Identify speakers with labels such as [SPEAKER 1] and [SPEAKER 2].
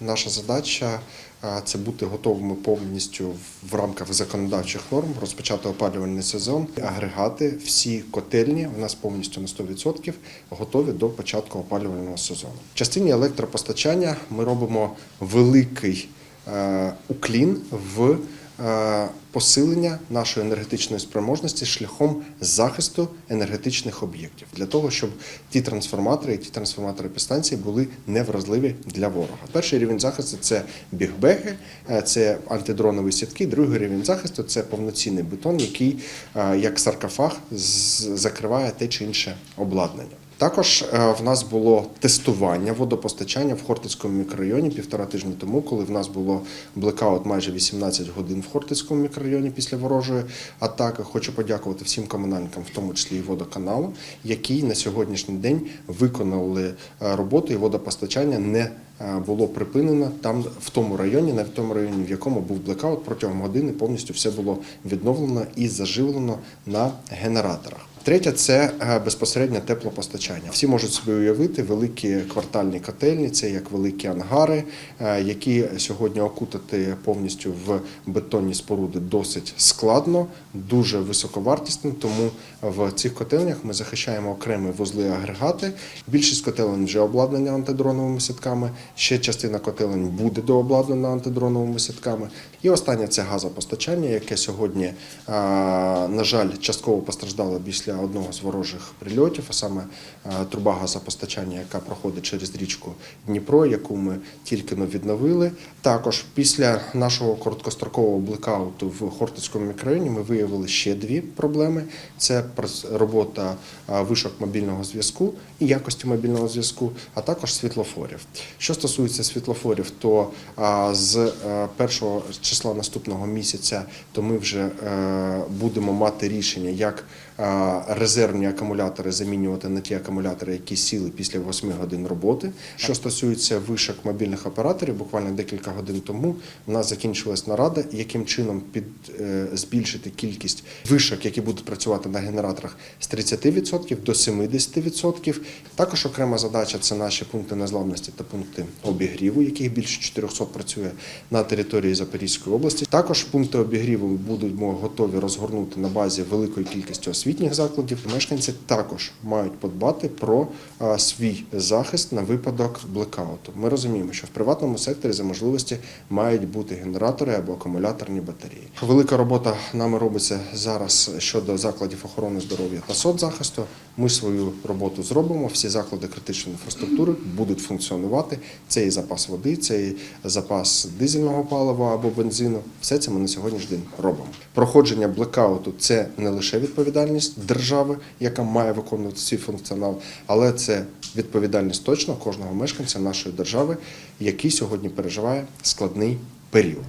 [SPEAKER 1] Наша задача е, це бути готовими повністю в рамках законодавчих норм, розпочати опалювальний сезон. Агрегати, всі котельні у нас повністю на 100% готові до початку опалювального сезону. В частині електропостачання ми робимо великий е, уклін в посилення нашої енергетичної спроможності шляхом захисту енергетичних об'єктів для того, щоб ті трансформатори і ті трансформатори підстанції були невразливі для ворога. Перший рівень захисту це бігбеги, е, це антидронові сітки. Другий рівень захисту це повноцінний бетон, який е, як саркофаг закриває те чи інше обладнання. Також е, в нас було тестування водопостачання в Хортицькому мікрорайоні півтора тижні тому, коли в нас було блекаут майже 18 годин в Хортицькому мікрорайоні після ворожої атаки. Хочу подякувати всім комунальникам, в тому числі і водоканалу, які на сьогоднішній день виконали е, роботу і водопостачання не е, було припинено там в тому районі, навіть в тому районі, в якому був блекаут, протягом години повністю все було відновлено і заживлено на генераторах. Третє це е, безпосередньо теплопостачання. Всі можуть собі уявити великі квартальні котельні, це як великі ангари, е, які сьогодні окутати повністю в бетонні споруди досить складно, дуже високовартісно. Тому в цих котельнях ми захищаємо окремі вузли агрегати. Більшість котелень вже обладнання антидроновими сітками. Ще частина котелень буде дообладнана антидроновими сітками. І останнє це газопостачання, яке сьогодні, е, на жаль, частково постраждало після одного з ворожих прильотів, а саме е, труба газопостачання, яка проходить через річку Дніпро, яку ми тільки но відновили. Також після нашого короткострокового блекауту в Хортицькому мікрорайоні ми виявили ще дві проблеми: це робота е, вишок мобільного зв'язку і якості мобільного зв'язку, а також світлофорів. Що стосується світлофорів, то з е, першого числа наступного місяця то ми вже будемо мати рішення, як резервні акумулятори замінювати на ті акумулятори, які сіли після 8 годин роботи. Що стосується вишок мобільних операторів, буквально декілька годин тому у нас закінчилась нарада, яким чином під е, збільшити кількість вишок, які будуть працювати на генераторах з 30% до 70%. Також окрема задача це наші пункти незламності та пункти обігріву, яких більше 400 працює на території Запорізької області. Також пункти обігріву будемо готові розгорнути на базі великої кількості освітніх закладів. Мешканці також мають подбати про свій захист на випадок блекауту. Ми розуміємо, що в приватному секторі за можливості мають бути генератори або акумуляторні батареї. Велика робота нами робиться зараз щодо закладів охорони здоров'я та соцзахисту. Ми свою роботу зробимо. Всі заклади критичної інфраструктури будуть функціонувати. Це і запас води, це і запас дизельного палива або бензину. Все це ми на сьогоднішній день робимо. Проходження блекауту це не лише відповідальність яка має виконувати свій функціонал, але це відповідальність точно кожного мешканця нашої держави, який сьогодні переживає складний період.